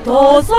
とさ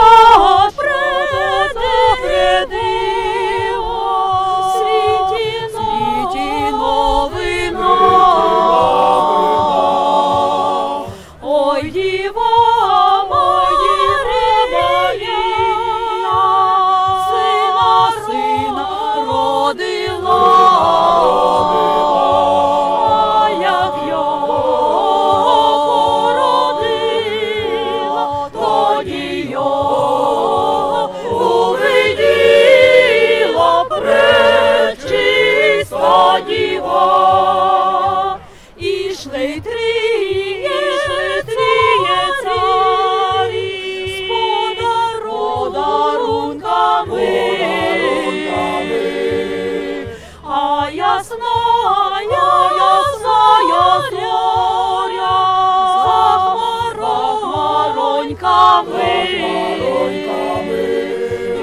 хмароньками.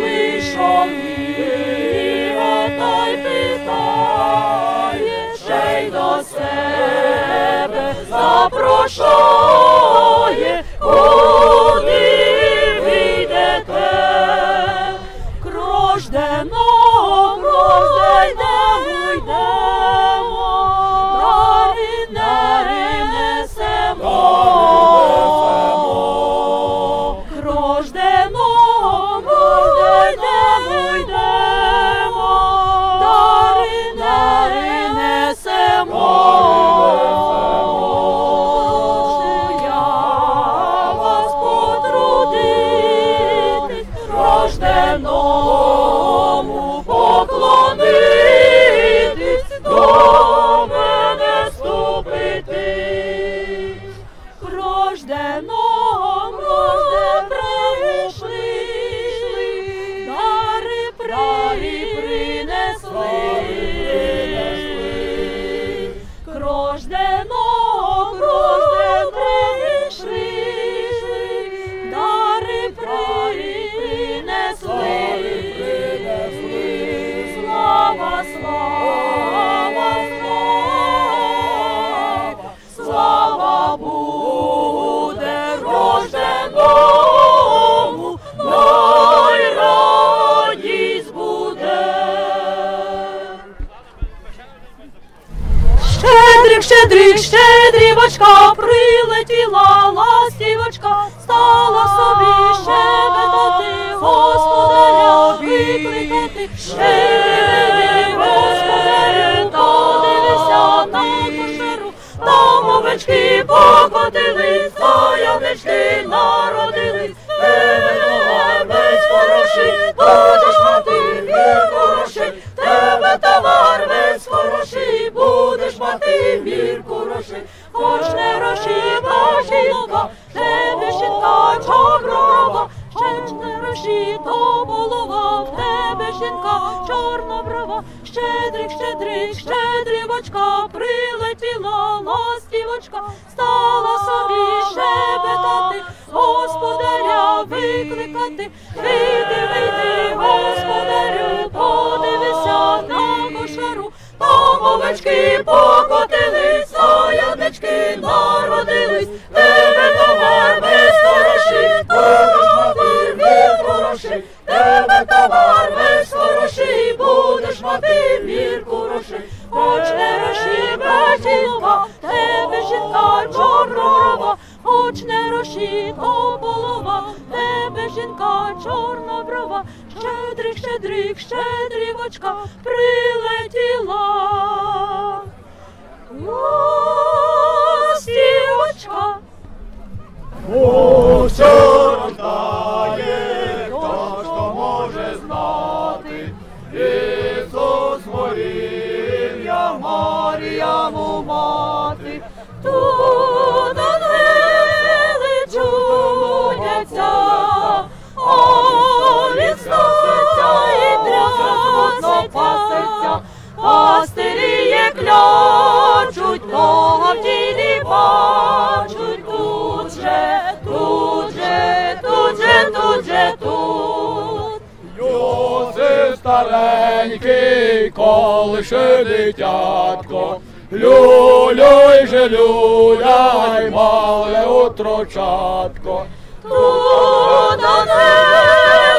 Вийшов Ніга та й ще й до себе запрошує, прилетіла ластівочка, стала собі шепетати, господаря викликати. Щедрик, господарю, подивися на кошеру, там овечки покотились, заявнички народились, тебе жінка чорноброва, щедрик, щедрик, щедрівочка, прилетіла ластівочка, стала собі щебетати, господаря викликати, вийди, вийди, господарю, подивися на кошару, там овечки покотились, заяднички народились, тебе товар без хороший, тебе товар жінка чорноброва, щедрих, щедрих, щедрівочка прилетіла. Гостівочка. Що рождає, хто ж то може знати, старенький, колише дитятко, люляй же люляй, мале отрочатко. Тут ангели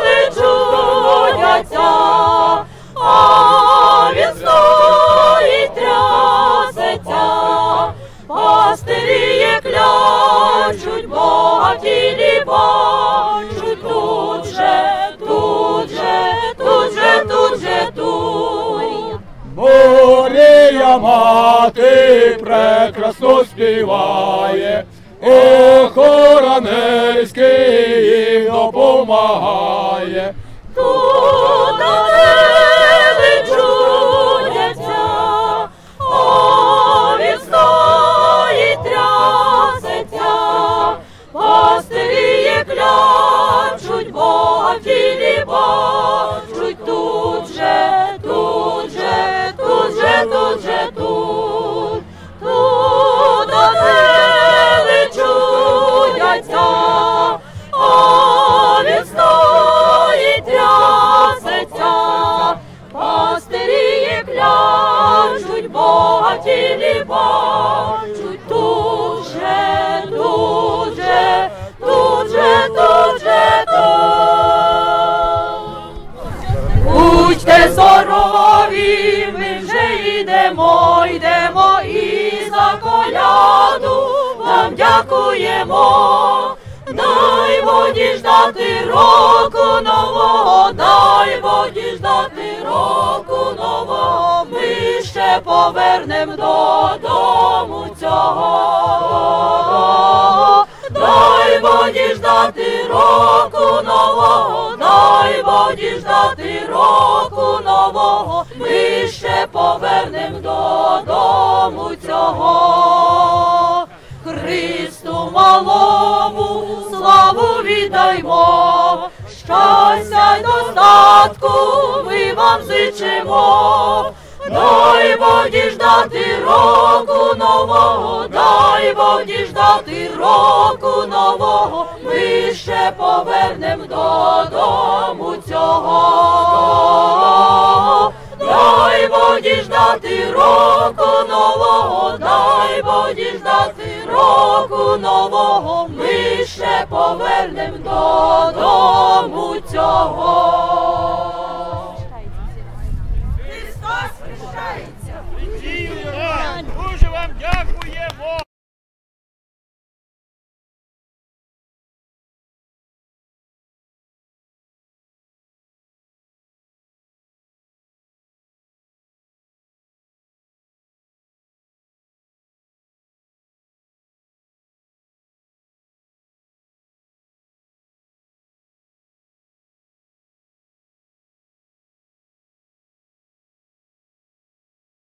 прекрасно співає, охоранельський їм допомагає. Йдемо, йдемо і за коляду вам дякуємо. Дай воді ждати року нового, дай воді ждати року нового, ми ще повернем додому цього. Дай воді ждати року нового, дай воді ждати року нового, ми повернем додому цього. Христу малому славу віддаймо, щастя й достатку ми вам зичимо. Дай воді ждати року нового, дай воді ждати року нового, ми ще повернем додому цього. Дай воді ждати року нового, дай бо ждати року нового, ми ще повернем додому цього.